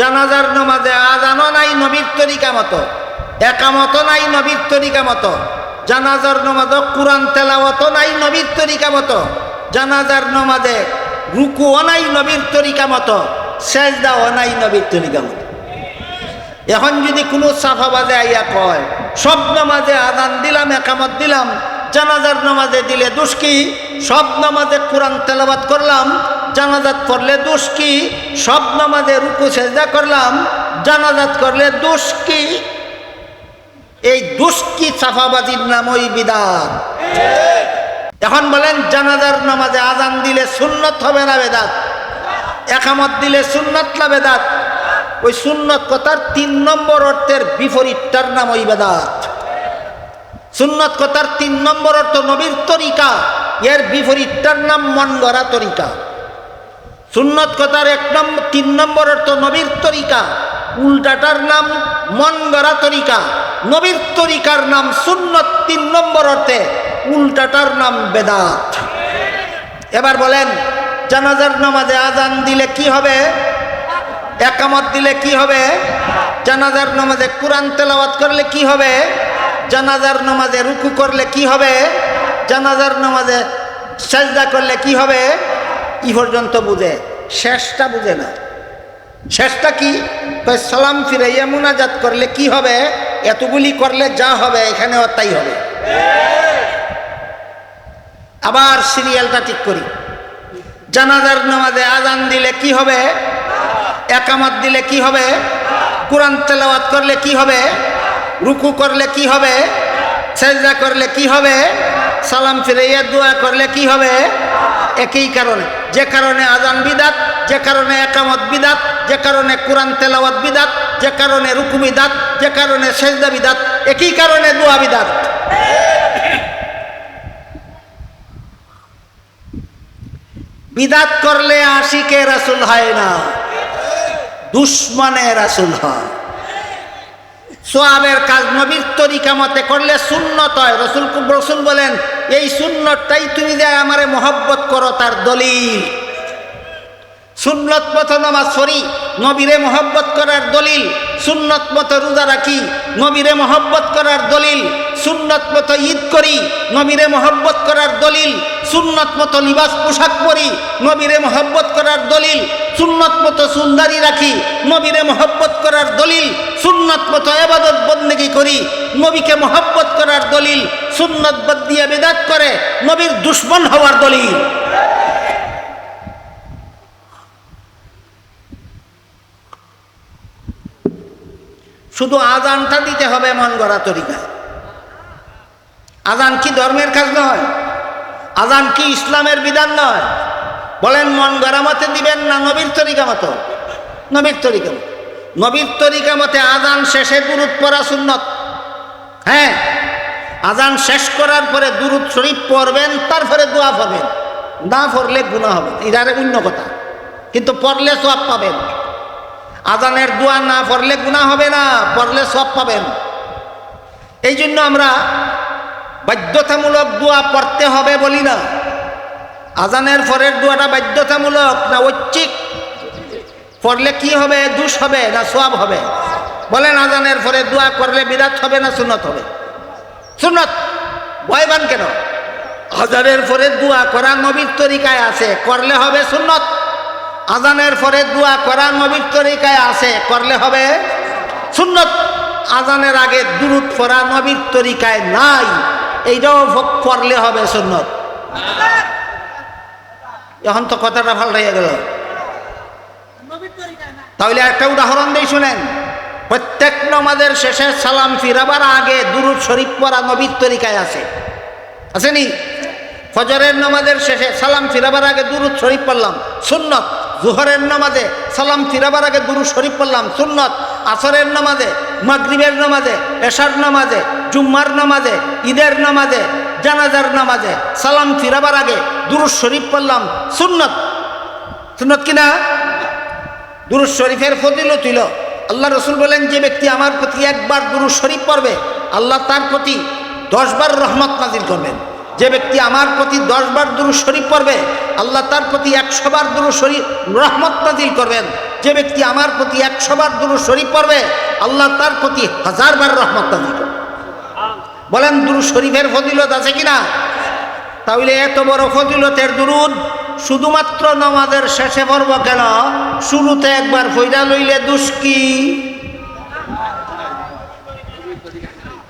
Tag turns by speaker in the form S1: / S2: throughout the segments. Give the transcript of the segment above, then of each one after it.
S1: জানাজার নামাজে আজানও নাই নবীর তরিকা মতো একামত নাই নবীর তরিকা মতো, জানাজার নামাজে কোরআন তেলাওয়াতও নাই নবীর তরিকা মতো, জানাজার নামাজে রুকুও নাই নবীর তরিকা মতো, সেজদাও নাই নবীর তরিকা মতো। এখন যদি কোনো সাফাবাজে আইয়া কয়, সব নামাজে আদান দিলাম, একামত দিলাম, জানাজার নামাজে দিলে দুষ্কি সব নামাজে কোরআন তেলাবাত করলাম জানাজাত করলে দোষ কি? সব নামাজে রুকু করলাম, জানাজাত করলে দোষ কি? এই দোষ কি সাফাবাজির নাম ওই বিদাত। এখন বলেন, জানাজার নামাজে আজান দিলে সুন্নত হবে না বেদাত? একামত দিলে সুন্নত না বেদাত? ওই সুন্নত কথার তিন নম্বর অর্থের বিপরীতটার নাম ওই বেদাত। সুন্নত কথার তিন নম্বর অর্থ নবীর তরিকা, এর বিপরীতটার নাম মন গড়া তরিকা। সুন্নত কথার এক নম্বর তিন নম্বর অর্থ নবীর তরিকা। উল্টাটার নাম মন গড়া তরিকা। নবীর তরিকার নাম সুন্নত, তিন নম্বর অর্থে উল্টাটার নাম বেদাত। এবার বলেন, জানাজার নামাজে আজান দিলে কি হবে? একামত দিলে কি হবে? জানাজার নামাজে কোরআন তেলাওয়াত করলে কি হবে? জানাজার নামাজে রুকু করলে কি হবে? জানাজার নামাজে সাজদা করলে কি হবে? ই পর্যন্ত বুঝে? শেষটা বুঝে না। শেষটা কি? সালাম ফিরাইয়া মুনাজাত করলে কি হবে? এতগুলি করলে যা হবে, এখানেও তাই হবে। আবার সিরিয়ালটা ঠিক করি। জানাজার নামাজে আজান দিলে কি হবে? একামত দিলে কি হবে? কোরআন তেলাওয়াত করলে কি হবে? রুকু করলে কি হবে? সেজদা করলে কি হবে? সালাম ফিরাইয়া দোয়া করলে কি হবে? একই কারণে। যে কারণে আজান বিদাত, যে কারণে একামত বিদাত, যে কারণে কোরআন তেলাওয়াত বিদাত, যে কারণে রুকু বিদাত, যে কারণে সেজদা বিদাত, একই কারণে দোয়া বিদাত। বিদাত করলে আশিকে রাসুল হয় না, দুশ্মনে রাসুল হয়। সোয়াবের কাজ নবীর তরিকা মতে করলে সুন্নত হয়। রসুল রসুল বলেন এই সুন্নতটাই তুমি যে আমারে মহব্বত করো, তার দলিল। সুন্নত পথ নামাজ সরি নবীরে মহব্বত করার দলিল। সুন্নত মতো রোজা রাখি, নবীরে মহব্বত করার দলিল। সুন্নত মতো ঈদ করি, নবীরে মহব্বত করার দলিল, সুন্নত মতো লিবাস পোশাক পরি, নবীরে মহব্বত করার দলিল, সুন্নত মতো সুন্দরী রাখি, নবীরে মহব্বত করার দলিল, সুন্নত মতো এবাদত বন্দেগি করি, নবীকে মহব্বত করার দলিল, সুন্নত বাদ দিয়ে বেদাত করে, নবীর দুশ্মন হওয়ার দলিল। শুধু আজানটা দিতে হবে মন গড়া তরিকা আজান কি ধর্মের কাজ নয়? আজান কি ইসলামের বিধান নয়? বলেন, মন গড়া মতে দিবেন না নবীর তরিকা মতো? নবীর তরিকা মতো। নবীর তরিকা মতে আজান শেষে দুরুদ পড়া সুন্নত। হ্যাঁ আজান শেষ করার পরে দুরুদ শরীফ পড়বেন, তারপরে দোয়া পড়বেন। না পড়লে গুণা হবে এটার অন্য কথা। কিন্তু পড়লে সব পাবেন। আজানের দোয়া না পড়লে গুণা হবে না, পড়লে সব পাবেন। এই জন্য আমরা বাধ্যতামূলক দোয়া পড়তে হবে বলি না। আজানের পরের দোয়াটা বাধ্যতামূলক না ঐচ্ছিক? পড়লে কি হবে? দুষ হবে না সব হবে? বলেন আজানের পরে দোয়া করলে বিরাট হবে না সুনত হবে? সুনত ভয়বান কেন? আজানের পরে দোয়া করা নবীর তরিকায় আছে, করলে হবে সুন্নত। আজানের পরে দোয়া করা নবীর তরিকায় আছে, করলে হবে সুন্নত। আজানের আগে দুরুদ পড়া নবীর তরিকায় নাই। এইটাও পড়লে হবে সুন্নত। এখন তো কথাটা ভালো হয়ে গেল। তাহলে একটা উদাহরণ দিয়ে শুনেন। প্রত্যেক নমাজের শেষে সালাম ফিরাবার আগে দুরুদ শরীফ পড়া নবীর তরিকায় আছে। আসেনি ফজরের নামাজের শেষে সালাম ফিরাবার আগে দুরুদ শরীফ পড়লাম। সুন্নত। জুহরের নামাজে সালাম ফিরাবার আগে দুরু শরীফ পড়লাম, সুন্নত। আসরের নামাজে, মাগরিবের নামাজে, এশার নামাজে, জুম্মার নামাজে, ঈদের নামাজে, জানাজার নামাজে সালাম ফিরাবার আগে দুরু শরীফ পড়লাম, সুন্নত। সুন্নত কিনা দুরু শরীফের ফজিল তুল আল্লাহ রসুল বলেন, যে ব্যক্তি আমার প্রতি একবার দুরু শরীফ পড়বে, আল্লাহ তার প্রতি দশবার রহমত নাজিল করবেন। যে ব্যক্তি আমার প্রতি দশ বার দুরু শরীফ পড়বে, আল্লাহ তার প্রতি একশো বার দুরু শরীফ, রহমত নাজিল করবেন। যে ব্যক্তি আমার প্রতি একশো বার দুরু শরীফ পড়বে, আল্লাহ তার প্রতি হাজার বার রহমত নাজিল করবেন। বলেন দুরু শরীফের ফজিলত আছে কিনা? তাহলে এত বড় ফজিলতের দুরুদ শুধুমাত্র নামাজের শেষে পড়ব কেন? শুরুতে একবার ফইরা লইলে দুষ্কি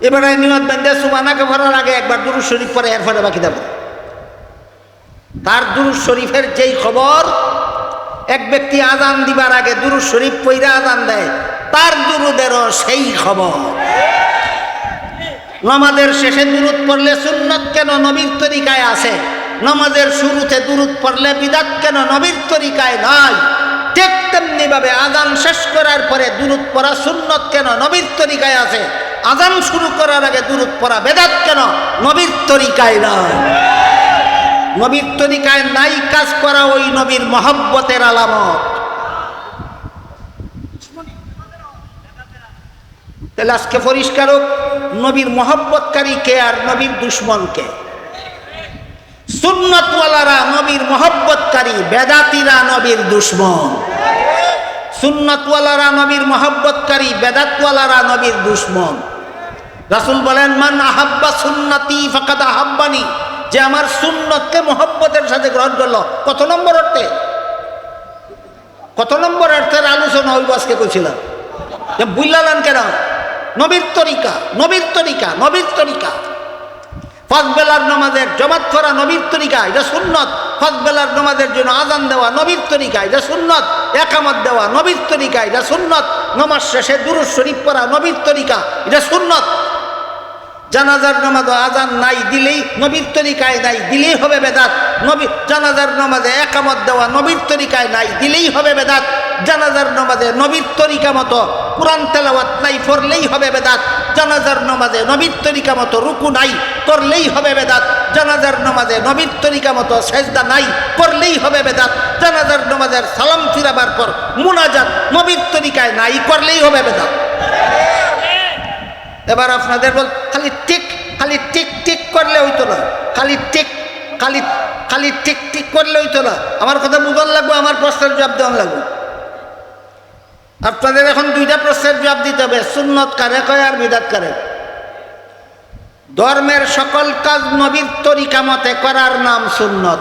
S1: এবারে নিয়ত বেঁধে সুবানাকে ভরার আগে একবার দুরুদ শরীফ পরে এর ফলে বাকি দেব তার দুরুদ শরীফের যেই খবর, এক ব্যক্তি আজান দিবার আগে দুরুদ শরীফ পইরা আজান দেয়, তার দুরুদেরও সেই খবর। নমাজের শেষে দুরুদ পড়লে সুন্নত কেন নবীর তরিকায় আছে নমাজের শুরুতে দুরুদ পড়লে বিদাত কেন নবীর তরিকায় নয়? ঠিক তেমনি ভাবে আজান শেষ করার পরে দুরুদ পড়া সুন্নত কেন নবীর তরিকায় আছে আজান শুরু করার আগে দুরুদ পড়া বেদাত কেন? নবীর তরিকায় নয়। নবীর তরিকায় নাই কাজ করা ওই নবীর মহব্বতের আলামত। আজকে পরিষ্কার হোক, নবীর মহব্বতকারী কে আর নবীর দুশ্মন কে? সুন্নতওয়ালারা নবীর মহব্বতকারী, বেদাতিরা নবীর দুশ্মন। সুন্নতওয়ালারা নবীর মহব্বতকারী, বেদাতওয়ালারা নবীর দুশ্মন। রাসুল বলেন, মান আহাব্বা সুন্নতি ফাকাদ আহাব্বানি। যে আমার সুন্নতকে মহব্বতের সাথে গ্রহণ করল। কত নম্বর অর্থে? কত নম্বর অর্থের আলোচনা ওই আজকে করছিলাম যে বুঝলাম কেন? নবীর তরিকা নবীর তরিকা নবীর তরিকা। ফজবেলার নমাজের জমাত করা নবীর তরিকা, এটা সুন্নত। ফজবেলার নমাজের জন্য আজান দেওয়া নবীর তরিকা, এটা সুন্নত। একামত দেওয়া নবীর তরিকা, এটা সুন্নত। নমাজ শেষে দুরুজ শরীফ পড়া নবীর তরিকা, এটা সুন্নত। জানাজার নামাজ আজান নাই দিলেই, নবীর তরিকায় নাই দিলেই হবে বেদাত। নবী, জানাজার নামাজে একামত দেওয়া নবীর তরিকায় নাই দিলেই হবে বেদাত। জানাজার নামাজে নবীর তরিকা মতো কোরআন তেলাওয়াত নাই পড়লেই হবে বেদাত। জানাজার নামাজে নবীর তরিকা মতো রুকু নাই করলেই হবে বেদাত। জানাজার নামাজে নবীর তরিকা মতো সেজদা নাই করলেই হবে বেদাত। জানাজার নামাজের সালাম ফিরাবার পর মুনাজাত নবীর তরিকায় নাই করলেই হবে বেদাত। এবার আপনাদের বল, খালি টিক খালি টিক টিক করলে হইতো না। খালি টিক, খালি খালি টিক টিক করলে হইতো না। আমার কথা বুঝন লাগবো, আমার প্রশ্নের জবাব দেওয়ান লাগবে। আপনাদের এখন দুইটা প্রশ্নের জবাব দিতে হবে, সুন্নত কারে কয় আর বিদাত কারে? ধর্মের সকল কাজ নবীর তরিকা মতে করার নাম সুন্নত।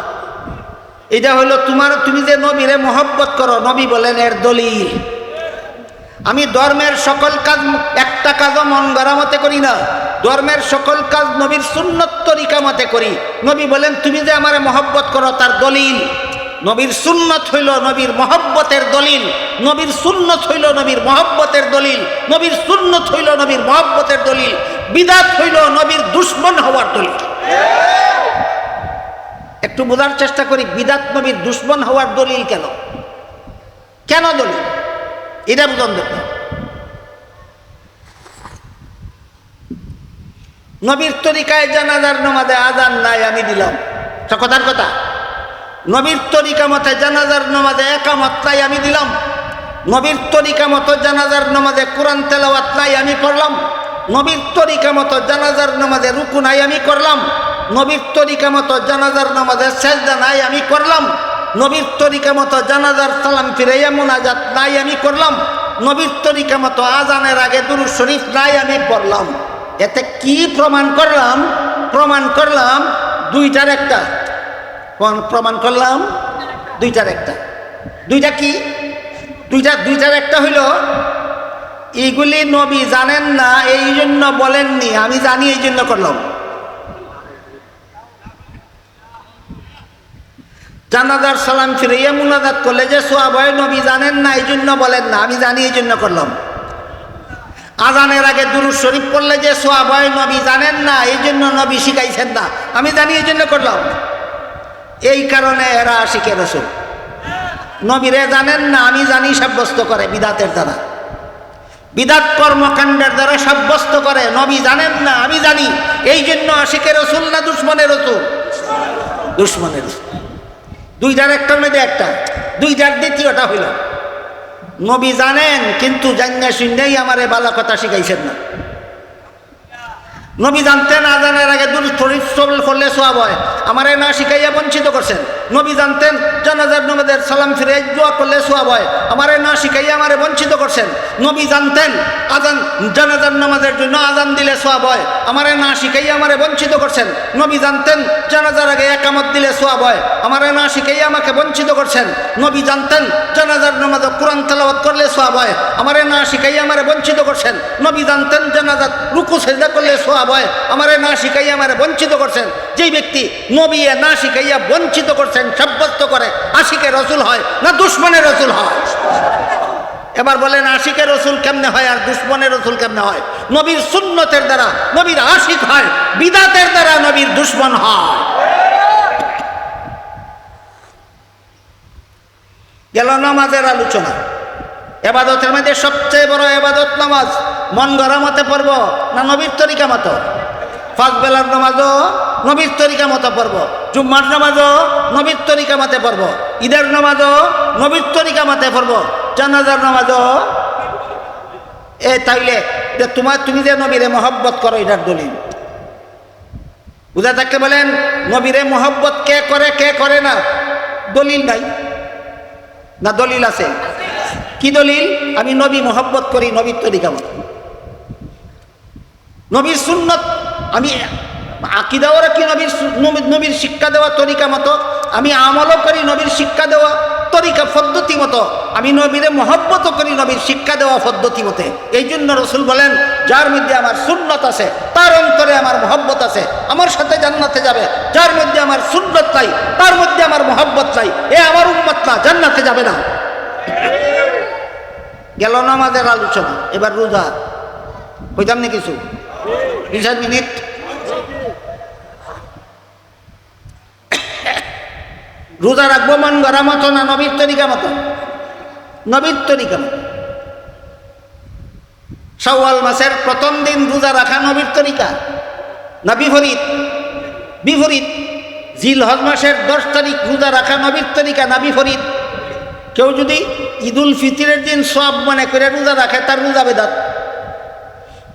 S1: এটা হইল তোমার, তুমি যে নবীরে মহব্বত করো, নবী বলেন এর দলিল। আমি ধর্মের সকল কাজ একটা কাজও মন গড়া মতে করি না। ধর্মের সকল কাজ নবীর সুন্নত তরিকা মতে করি। নবী বলেন, তুমি যে আমার মহব্বত করো, তার দলিল। নবীর সুন্নত হইল নবীর মহব্বতের দলিল। নবীর সুন্নত হইল নবীর মহব্বতের দলিল। নবীর সুন্নত হইল নবীর মহব্বতের দলিল। বিদাত হইল নবীর দুশ্মন হওয়ার দলিল। একটু বোঝার চেষ্টা করি, বিদাত নবীর দুশ্মন হওয়ার দলিল কেন? কেন দলিল? এটা বুঝন দরকার নবীর তরিকায় জানাজার নমাজে আজান নাই, আমি দিলাম। তো কথার কথা। নবীর তরিকা মতে জানাজার নমাজে একামত নাই, আমি দিলাম। নবীর তরিকা মতো জানাজার নমাজে কোরআন তেলাওয়াত নাই, আমি করলাম নবীর তরিকা মতো জানাজার নমাজে রুকু নাই, আমি করলাম। নবীর তরিকা মতো জানাজার নমাজে সেজদা নাই, আমি করলাম। নবীর তরিকা মতো জানাজার সালাম ফিরাইয়া মুনাজাত নাই, আমি করলাম। নবীর তরিকা মতো আজানের আগে দুরু শরীফ নাই, আমি পড়লাম। এতে কি প্রমাণ করলাম? প্রমাণ করলাম দুইটার একটা। প্রমাণ করলাম? দুইটার একটা। দুইটা কি? দুইটা, দুইটার একটা হইল এইগুলি নবী জানেন না এই জন্য বলেননি। আমি জানি এই জন্য করলাম। জানাজার সালাম ফিরাইয়া মুনাজাত করলে যে সোয়াবয় নবী জানেন না এই জন্য বলেন না। আমি জানি এই জন্য করলাম। আজানের আগে দুরুদ শরীফ পড়লে যে সোয়াবয় নবী জানেন না এই জন্য নবী শিখাইছেন না। আমি জানি এই জন্য করলাম। এই কারণে এরা শিখে রসুল। নবীরে জানেন না, আমি জানি সাব্যস্ত করে, বিদাতের দ্বারা। বিদাত কর্মকাণ্ডের দ্বারা সাব্যস্ত করে, নবী জানেন না, আমি জানি। এই জন্য আশিকের রসুল না দুশ্মনের রসুল? দুশ্মনের রসুল। দুইটার একটার মধ্যে একটা, দুইটার দ্বিতীয়টা হইল। নবী জানেন কিন্তু জান্না শুনেই আমারে বালা কথা শিখাইছেন না। নবী জানতেন আজানের আগে শরীর সবল করলে সোয়াব হয়। আমারে না শিখাইয়া বঞ্চিত করছেন। নবী জানতেন, জানাজার নবীদের সালাম ফিরে দোয়া করলে সোয়াব হয়। আমারে না শিখাইয়া আমারে বঞ্চিত করছেন। নবী জানতেন, আজান, জানাজার নামাজের জন্য আজান দিলে সোয়াব হয়। আমারে না শিখাইয়া আমারে বঞ্চিত করছেন। নবী জানতেন, জানাজার আগে একামত দিলে সোয়াব হয়। আমারে না শিখাইয়া আমাকে বঞ্চিত করছেন। নবী জানতেন, জানাজার নামাজ কোরআন তেলাওয়াত করলে সোয়াব হয়। আমারে না শিখাইয়া আমারে বঞ্চিত করছেন। নবী জানতেন, জানাজার রুকু, সেজদা করলে সোয়াব হয়, আমারে না শিখাইয়া আমারে বঞ্চিত করছেন। যেই ব্যক্তি নবী না শিখাইয়া বঞ্চিত করছেন, সাব্যস্ত করে, আশিকে রসুল হয় না দুশ্মনের রসুল হয়? এবার বলেন আশিকের রসুল কেমনে হয় আর দুশ্মনের রসুল কেমনে হয়? নবীর সুন্নতের দ্বারা নবীর আশিক হয়, বিদাতের দ্বারা নবীর দুশ্মন হয়। গেল নামাজের আলোচনা। এবাদতের মধ্যে সবচেয়ে বড় এবাদত নামাজ, মন গড়া মতে পড়ব না নবীর তরিকা মতো? পাঁচ বেলার নামাজও নবীর তরিকা মতো পড়ব, জুম্মার নামাজও নবীর তরিকা মতে পড়ব, ঈদের নামাজও নবীর তরিকা মতে পড়ব, জানাজার নামাজও। এ তাইলে, যে তোমার, তুমি যে নবীরে মহব্বত করো, এটার দলিল। বুঝা থাকতে বলেন, নবীরে মহব্বত কে করে কে করে না? দলিল নাই। না দলিল আছে? কি দলিল? আমি নবী মহব্বত করি, নবীর তরিকা মতো। নবীর সুন্নত, আমি আকিদাওয়ারা কি নবীর নবীর শিক্ষা দেওয়া তরিকা মতো, আমি আমলও করি নবীর শিক্ষা দেওয়া তরিকা পদ্ধতি মতো, আমি নবীরে মহব্বত করি নবীর শিক্ষা দেওয়া পদ্ধতি মতে। এই জন্য রসুল বলেন, যার মধ্যে আমার সুন্নত আছে, তার অন্তরে আমার মহব্বত আছে, আমার সাথে জান্নাতে যাবে। যার মধ্যে আমার সুন্নত চাই তার মধ্যে আমার মহব্বত চাই এ আমার উন্মত না, জান্নাতে যাবে না। গেল না আমাদের আলোচনা, এবার রোজা। কইতাম না কিছু? বিশ মিনিট। রোজা রাখব মন গড়া মতো না নবীর তরিকা মতো? নবীর তরিকা মতো। শাওয়াল মাসের প্রথম দিন রোজা রাখা নবীর তরিকা। না বিপরীত? বিপরীত। জিল হজ মাসের দশ তারিখ রোজা রাখা নবীর তরিকা না বিপরীত? কেউ যদি ঈদুল ফিতরের দিন সব মনে করে রোজা রাখে, তার রোজা বেদাত।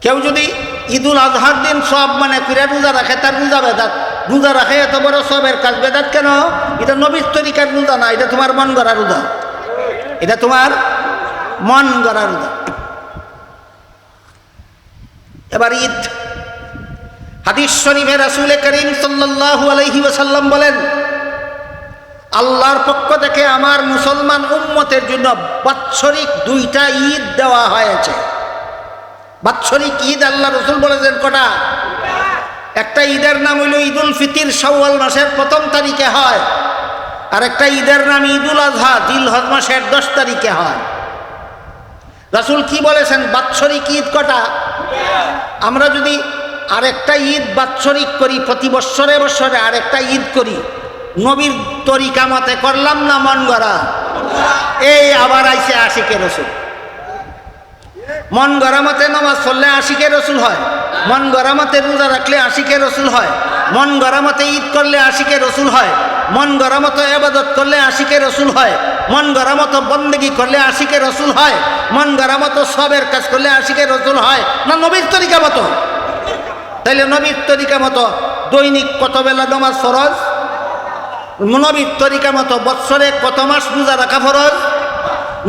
S1: কেউ যদি ঈদুল আজহার দিন সব মনে করে রোজা রাখে, তার রোজা বেদাত। রোজা রাখে এত বড় সবের কাজ, বেদাত কেন? এটা নবীর তরিকার রোজা না, এটা তোমার মন গড়া রোজা। এটা তোমার মন গড়া রোজা। এবার ঈদ। হাদিস শরীফে রাসূল করিম সাল্লাল্লাহু আলাইহি ওয়াসাল্লাম বলেন আল্লাহর পক্ষ থেকে আমার মুসলমান উম্মতের জন্য বাৎসরিক দুইটা ঈদ দেওয়া হয়েছে। বাৎসরিক ঈদ আল্লাহ রসুল বলেছেন কটা? একটা ঈদের নাম হইল ঈদুল ফিতির, শাওয়াল মাসের প্রথম তারিখে হয়। আর একটা ঈদের নাম ঈদুল আজহা দিল হজ মাসের দশ তারিখে হয়। রাসুল কি বলেছেন? বাৎসরিক ঈদ কটা? আমরা যদি আরেকটা ঈদ বাৎসরিক করি, প্রতি বৎসরে বৎসরে আরেকটা ঈদ করি নবীর তরিকা মতে করলাম না মন গড়া? এই আবার আইসে আশিকে রসুল। মন গরামতে নামাজ পড়লে আশিকে রসুল হয়। মন গরামতে রোজা রাখলে আশিকে রসুল হয়। মন গরামতে ঈদ করলে আশিকে রসুল হয়। মন গরামতো এবাদত করলে আশিকে রসুল হয়। মন গরামতো বন্দেগি করলে আশিকে রসুল হয়। মন গরামতো সবের কাজ করলে আশিকে রসুল হয়। না, নবীর তরিকা মতো। তাইলে নবীর তরিকা মতো দৈনিক কত বেলা নামাজ ফরজ? নবীর তরিকা মতো বৎসরে কত মাস রোজা রাখা ফরজ?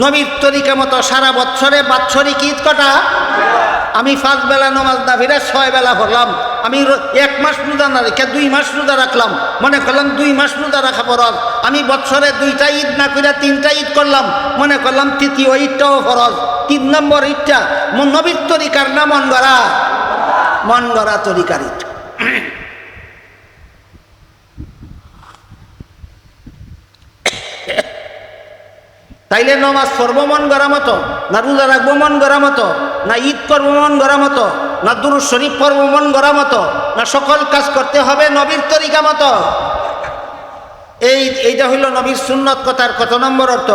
S1: নবীর তরিকা মতো সারা বৎসরে বাৎসরিক ঈদ কটা? আমি পাঁচ বেলা নমাজ না ফিরে ছয় বেলা পড়লাম আমি এক মাস রোজা না রেখে দুই মাস রোজা রাখলাম। মনে করলাম দুই মাস রোজা রাখা ফরজ। আমি বৎসরে দুইটা ঈদ না করে তিনটা ঈদ করলাম। মনে করলাম তৃতীয় ঈদটাও ফরজ। তিন নম্বর ঈদটা নবীর তরিকার না মন গড়া? মন গড়া তরিকার ঈদ। তাইলে নমাজ পড়ব মন গড়া মতো, না রোজা রাখব মন গড়া মতো, না ঈদ করব মন গড়া মতো, না দুরু শরীফ পড়ব মন গড়া মতো, না সকল কাজ করতে হবে নবীর তরিকা মতো। এই, এইটা হইল নবীর সুন্নত কথার কত নম্বর অর্থ?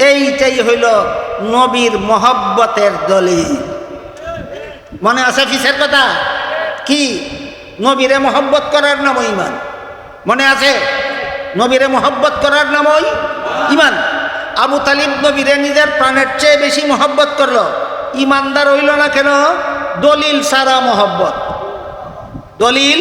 S1: এইটাই হইল নবীর মহব্বতের দলিল। মনে আছে ফিসের কথা? কি? নবীরে মহব্বত করার নাম ইমান। মনে আছে? নবীরে মহব্বত করার নাম ইমান। আবু তালিব নবীরে নিজের প্রাণের চেয়ে বেশি মহব্বত করল। ইমানদার হইল না কেন? দলিল সারা মহব্বত। দলিল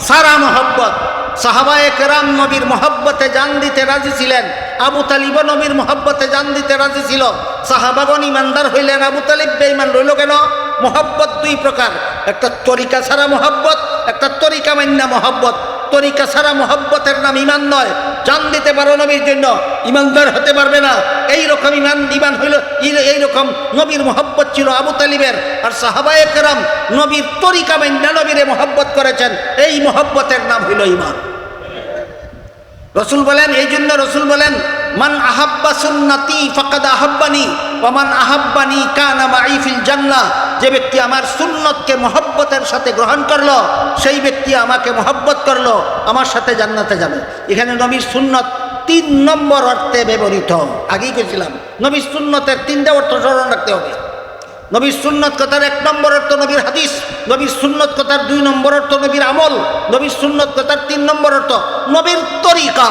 S1: সারা মহব্বত। সাহাবায়ে কেরাম নবীর মহব্বতে জান দিতে রাজি ছিলেন। আবু তালিব নবীর মহব্বতে জান দিতে রাজি ছিল। সাহাবাগন ইমানদার হইলেন, আবু তালিব বেঈমান রইল কেন? মহব্বত দুই প্রকার। একটা তরিকা ছাড়া মহব্বত, একটা তরিকা মান্না মহব্বত। তরিকা ছাড়া মহব্বতের নাম ইমান নয়। জান দিতে পারো নবীর জন্য, ইমানদার হতে পারবে না। এই রকম ইমান ইমান হইল, এই রকম নবীর মহব্বত ছিল আবু তালিবের। আর সাহাবায়ে কেরাম নবীর তরিকা মান্না নবীরে মহব্বত করেছেন, এই মোহব্বতের নাম হইল ইমান। রসুল বলেন, এই জন্য রসুল বলেন মান আহাব্বা সুন্নাতি ফাকাদ আহাব্বানি ওমান আহাব্বানি কানা মাই ফিল জান্নাহ, যে ব্যক্তি আমার সুন্নতকে মহব্বতের সাথে গ্রহণ করল, সেই ব্যক্তি আমাকে মহব্বত করল, আমার সাথে জান্নাতে যাবে। এখানে নবীর সুন্নত তিন নম্বর অর্থে ব্যবহৃত। আগেই গেছিলাম নবীর সুন্নতের তিনটা অর্থ স্মরণ রাখতে হবে। নবীর সুন্নত কথার এক নম্বর অর্থ নবীর হাদিস, নবীর সুন্নত কথার দুই নম্বর অর্থ নবীর আমল, নবীর সুন্নত কথার তিন নম্বর অর্থ নবীর তরিকা।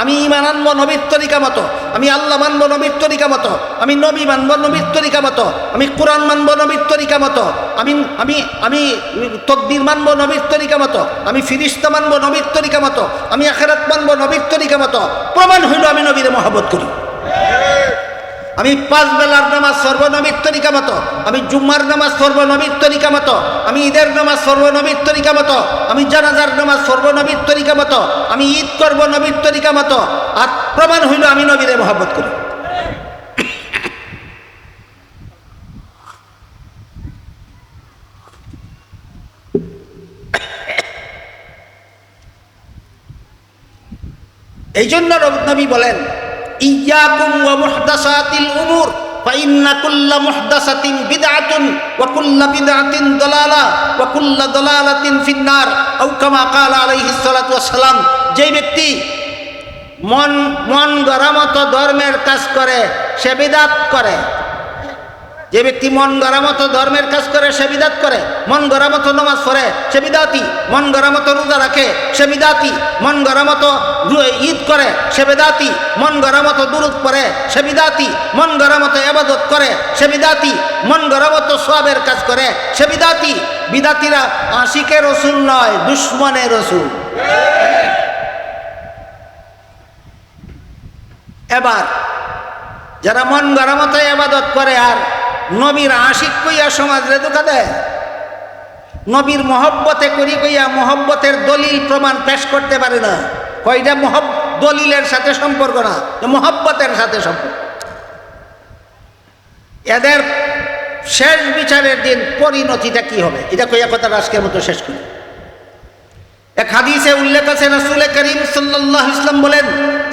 S1: আমি ইমান আনব নবীর তরিকা মতো, আমি আল্লাহ মানবো নবীর তরিকা মতো, আমি নবী মানবো নবীর তরিকা মতো, আমি কোরআন মানবো নবীর তরিকা মতো, আমি আমি আমি তকদির মানবো নবীর তরিকা মতো, আমি ফিরিস্তা মানবো নবীর তরিকা মতো, আমি আখেরাত মানবো নবীর তরিকা মতো। প্রমাণ হইল আমি নবীরে মহাবত করি। আমি পাঁচ বেলার নামাজ সর্বনবীর তরিকা মতো, আমি জুম্মার নামাজ সর্বনবীর তরিকা মতো, আমি ঈদের নামাজ সর্বনবীর তরিকা মতো, আমি জানাজার নামাজ সর্বনবীর তরিকা মতো, আমি ঈদ করব নবীর তরিকা মতো, আর প্রমাণ হইল আমি নবীরে মহব্বত করি। এই জন্য নবী বলেন ইয়াকুম ওয়া মুহদাসাতিল উমুর ফাইন্না কুল্লা মুহদাসাতিন বিদআতুন ওয়া কুল্লা বিদআতিন দালালা ওয়া কুল্লা দালালাতিন ফিন্নার। আও কামা ক্বালা আলাইহিস সালাতু ওয়াসসালাম, যেই ব্যক্তি মন মন গরমত ধর্মের কাজ করে, সে বিদাত করে। যে ব্যক্তি মন গড়া মতো ধর্মের কাজ করে, সে বিদাত করে। মন গড়া মতো নমাজ পড়ে, সে বিদাতি। মন গড়া মতো রোজা রাখে, সে বিদাতি। মন গড়া মতো ঈদ করে, সে বেদাতি। মন গড়া মতো দুরুদ পড়ে, সে বিদাতি। মন গড়া মতো এবাদত করে, সে বিদাতি। মন গড়া মতো সবের কাজ করে, সে বিদাতি। বিদাতিরা আশিকে রসুল নয়, দুশ্মনের রসুল। এবার, যারা মন গড়া মতো এবাদত করে আর নবীর আশিক কইয়া সমাজরে ধোকা দেয়। নবীর মহব্বতে করি কইয়া মহব্বতের দলিল প্রমাণ পেশ করতে পারে না। কয়টা মহব, দলিলের সাথে সম্পর্ক না মহব্বতের সাথে সম্পর্ক। এদের শেষ বিচারের দিন পরিণতিটা কি হবে? এটা কইয়া কথা আজকের মতো শেষ করি। এক হাদিসে উল্লেখ আছে রাসূল করিম আলাইহি ইসলাম বলেন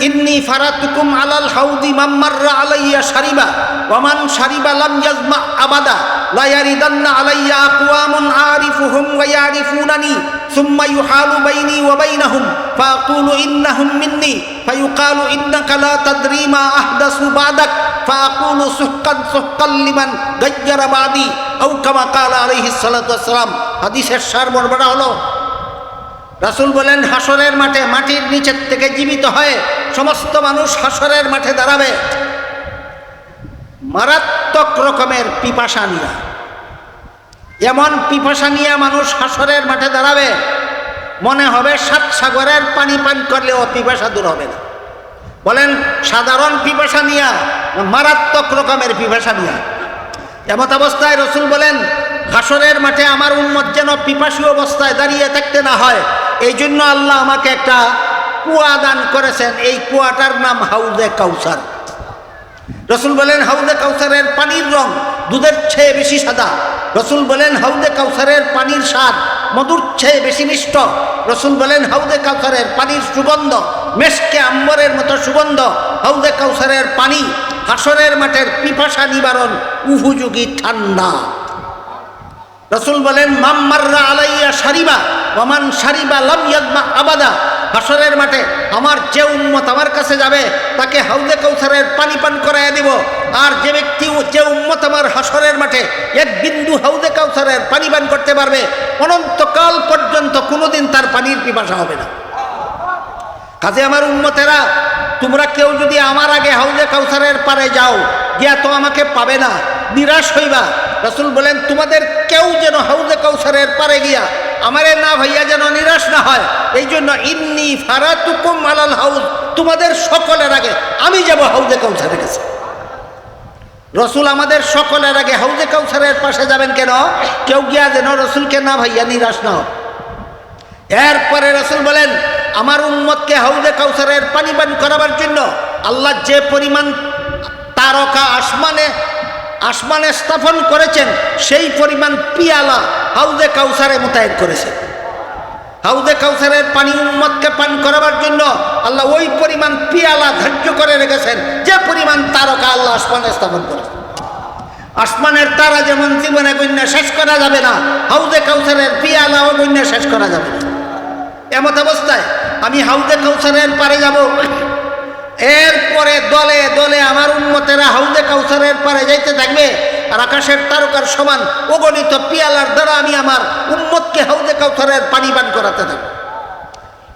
S1: ইন্নী ফারাতুকুম আলাল হাউদি মাম্মাররা আলাইয়া শারিবা ওয়ামান শারিবা লাম ইয়াজমা আবাদা, লা ইয়ারিদান্না আলাইয়া আকওয়ামুন আরিফুহুম ওয়া ইয়ারিফুনানি, সুম্মা ইউহালু বাইনি ওয়া বাইনাহুম ফাআকুলু ইন্নাহুম মিন্নি, ফায়ুকালু ইন্নাকা লা তাদরি মা আহদাসু বাদাক ফাআকুলু সুহকান সুহকান লিমান গায়্যারা বাদি, আও কামা ক্বালা আলাইহিস সালাতু ওয়াসসালাম হাদিসের সার বর্ণনা হলো রাসুল বলেন হাসরের মাঠে মাটির নিচের থেকে জীবিত হয়ে সমস্ত মানুষ হাসরের মাঠে দাঁড়াবে। মারাত্মক রকমের পিপাসা নিয়ে। এমন পিপাসা নিয়ে মানুষ হাসরের মাঠে দাঁড়াবে, মনে হবে সাত সাগরের পানি পান করলেও পিপাসা দূর হবে না। বলেন, সাধারণ পিপাসা নিয়া, মারাত্মক রকমের পিপাসা নিয়া। এমত অবস্থায় রসুল বলেন হাসরের মাঠে আমার উন্মত যেন পিপাসু অবস্থায় দাঁড়িয়ে থাকতে না হয় এই জন্য আল্লাহ আমাকে একটা কুয়া দান করেছেন। এই কুয়াটার নাম হাউজে কাউসার। রসুল বলেন, হাউজে কাউসারের পানির রং দুধের চেয়ে বেশি সাদা। রসুল বলেন, হাউজে কাউসারের পানির স্বাদ মধুর চেয়ে বেশি মিষ্ট। রসুল বলেন, হাউজে কাউসারের পানির সুগন্ধ মেশকে আম্বরের মতো সুগন্ধ। হাউজে কাউসারের পানি হাসরের মাঠের পিপাসা নিবারণ উপযোগী ঠান্ডা। রসুল বলেন মাম্মাররা আলাইয়া সারিবা ওমান সারিবা লাম ইয়াদমা আবাদা। হাসরের মাঠে আমার যে উম্মত আমার কাছে যাবে, তাকে হাউদে কৌসারের পানি পান করাইয়া দিব। আর যে ব্যক্তি, যে উম্মত আমার হাসরের মাঠে এক বিন্দু হাউদে কৌসারের পানি পান করতে পারবে, অনন্তকাল পর্যন্ত কোনোদিন তার পানির পিপাসা হবে না। কাজে আমার উন্মতেরা তোমরা কেউ যদি আমার আগে হাউজে কাউসারের পারে যাও, গিয়া তো আমাকে পাবে না, নিরাশ হইবা। রসুল বলেন, তোমাদের কেউ যেন হাউজে কাউসারের পারে গিয়া আমারে না ভাইয়া যেন নিরাশ না হয় এই জন্য ইন্নি ফারাতুকুম আলাল হাউজ, তোমাদের সকলের আগে আমি যাব হাউজে কাউসারের কাছে। রসুল আমাদের সকলের আগে হাউজে কাউসারের পাশে যাবেন কেন? কেউ গিয়া যেন রসুলকে না ভাইয়া নিরাশ না হয়। এরপরে রসুল বলেন আমার উম্মতকে হাউজে কাউসারের পানি পান করাবার জন্য আল্লাহ যে পরিমাণ তারকা আসমানে আসমানে স্থাপন করেছেন, সেই পরিমাণ পিয়ালা হাউজে কাউসারে মোতায়েন করেছেন হাউজে কাউসারের পানি উম্মতকে পান করাবার জন্য আল্লাহ ওই পরিমাণ পিয়ালা ধার্য করে রেখেছেন, যে পরিমাণ তারকা আল্লাহ আসমানে স্থাপন করেছেন আসমানের তারা যেমন জীবনে গণ্য শেষ করা যাবে না, হাউজে কাউসারের পিয়ালাও গণ্য শেষ করা যাবে না। এমত অবস্থায় আমি হাউজে কাউসারের পারে যাব। এরপরে দলে দলে আমার উন্মতেরা হাউজে কাউসারের পারে যাইতে থাকবে আর আকাশের তারকার সমান অগণিত পিয়ালার দ্বারা আমি আমার উম্মতকে হাউজে কাউসারের পানি পান করাতে থাকব।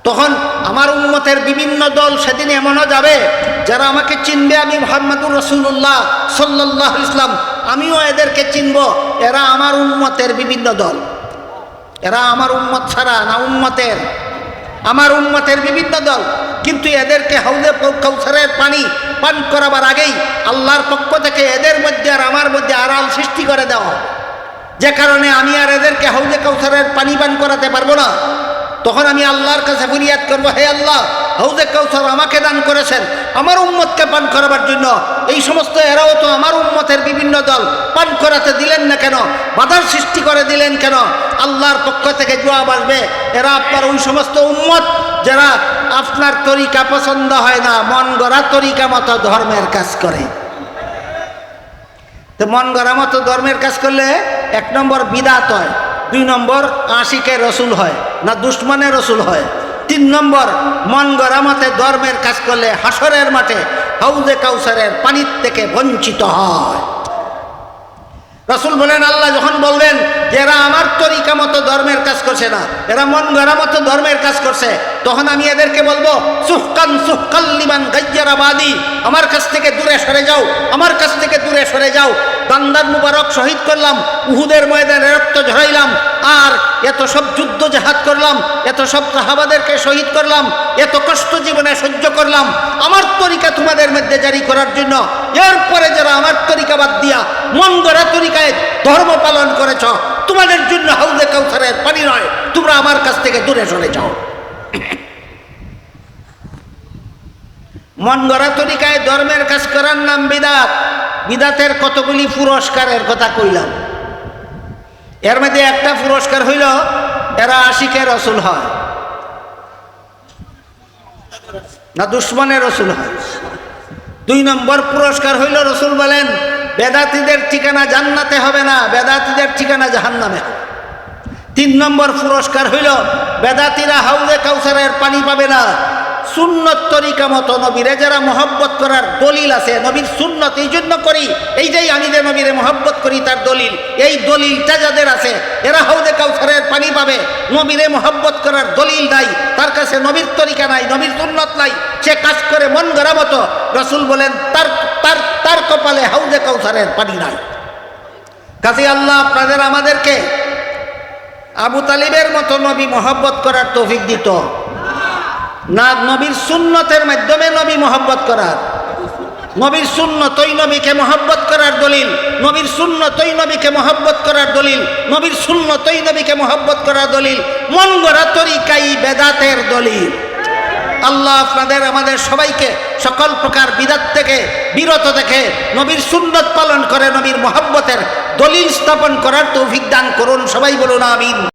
S1: তখন আমার উন্মতের বিভিন্ন দল সেদিন এমনও যাবে, যারা আমাকে চিনবে আমি মোহাম্মদুর রসুল্লাহ সাল্লাহ ইসলাম আমিও এদেরকে চিনব, এরা আমার উন্মতের বিভিন্ন দল। এরা আমার উন্মত ছাড়া না উন্মতের আমার উন্মতের বিভিন্ন দল, কিন্তু এদেরকে হাউলে কৌসারের পানি পান করাবার আগেই আল্লাহর পক্ষ থেকে এদের মধ্যে আর আমার মধ্যে আড়াল সৃষ্টি করে দেওয়া যে কারণে আমি আর এদেরকে হাউলে কৌসারের পানি পান করাতে পারব না। তখন আমি আল্লাহর কাছে ফরিয়াদ করব, হে আল্লাহ হাউজে কৌসার আমাকে দান করেছেন, আমার উম্মতকে পান করাবার জন্য। এই সমস্ত এরাও তো আমার উম্মতের বিভিন্ন দল, পান করাতে দিলেন না কেন? বাধার সৃষ্টি করে দিলেন কেন? আল্লাহর পক্ষ থেকে জবাব আসবে, এরা আপনার ওই সমস্ত উম্মত যারা আপনার তরিকা পছন্দ হয় না, মন গড়া তরিকা মতো ধর্মের কাজ করে। তো মন গড়া মতো ধর্মের কাজ করলে এক নম্বর বিদাত হয়, দুই নম্বর আশিকে রসুল হয়, না দুশ্মনে রসুল হয়। তিন নম্বর, মন গড়া মতে ধর্মের কাজ করলে হাসরের মাঠে হাউজে কাউসারের পানির থেকে বঞ্চিত হয়। রসুল বলেন, আল্লাহ যখন বলবেন এরা আমার তরিকা মতো ধর্মের কাজ করছে না, এরা মন গড়া মতো ধর্মের কাজ করছে তখন আমি এদেরকে বলব, সুহকান সুহকাল্লিমান গাইয়ারাবাদি আমার কাছ থেকে দূরে সরে যাও, আমার কাছ থেকে দূরে সরে যাও। বান্দার মুবারক শহীদ করলাম, উহুদের ময়দানে রক্ত ঝরাইলাম, আর এত সব যুদ্ধ জাহাদ করলাম, এত সব সাহাবাদেরকে শহীদ করলাম, এত কষ্ট জীবনে সহ্য করলাম। আমার তরিকা তোমাদের মধ্যে জারি করার জন্য, এরপরে যারা আমার তরিকা বাদ দিয়া মন গড়া তরিকায় ধর্ম পালন করেছ, তোমাদের জন্য হাউজে কাউসারের পানি নয়, তোমরা আমার কাছ থেকে দূরে সরে যাও। মন গড়া তরিকায় ধর্মের কাজ করার নাম বিদাত। বিদাতের কতগুলি পুরস্কারের কথা কইলাম। এর মধ্যে একটা পুরস্কার হইল, এরা আশিকের রসুল হয়। না, দুশ্মনের রসুল হয়। দুই নম্বর পুরস্কার হইল, রসুল বলেন, বেদাতিদের ঠিকানা জান্নাতে হবে না, বেদাতিদের ঠিকানা জাহান্নামে হবে। তিন নম্বর পুরস্কার হইল, বেদাতিরা হাউজে কাউসারের পানি পাবে না সুন্নত তরিকা মতো নবীরে যারা মহব্বত করার দলিল আছে, নবীর সুন্নত এই জন্য করি এইটাই আমি যে নবীরে মহব্বত করি তার দলিল, এই দলিলটা যাদের আছে, এরা হাউজে কাউসারের পানি পাবে, নবীরে মহব্বত করার দলিল নাই, তার কাছে নবীর তরিকা নাই, নবীর সুন্নত নাই, সে কাজ করে মন গড়া মতো, রসুল বলেন, তার তার তার কপালে হাউজে কাউসারের পানি নাই। কাজে আল্লাহ আপনাদের আমাদেরকে আবু তালিবের মতো নবী মহব্বত করার তৌফিক দিত। না নবীর সুন্নতের মাধ্যমে নবী মহব্বত করার। নবীর সুন্নতই নবীকে মহব্বত করার দলিল। নবীর সুন্নতই নবীকে মহব্বত করার দলিল। নবীর সুন্নতই নবীকে মহব্বত করার দলিল। মন গড়া তরিকাই বেদাতের দলিল। আল্লাহ আপনাদের, আমাদের সবাইকে সকল প্রকার বিদাত থেকে, বিরত থেকে নবীর সুন্নত পালন করে নবীর মহব্বতের দলিল স্থাপন করার তৌফিক দান করুন। সবাই বলুন আমিন।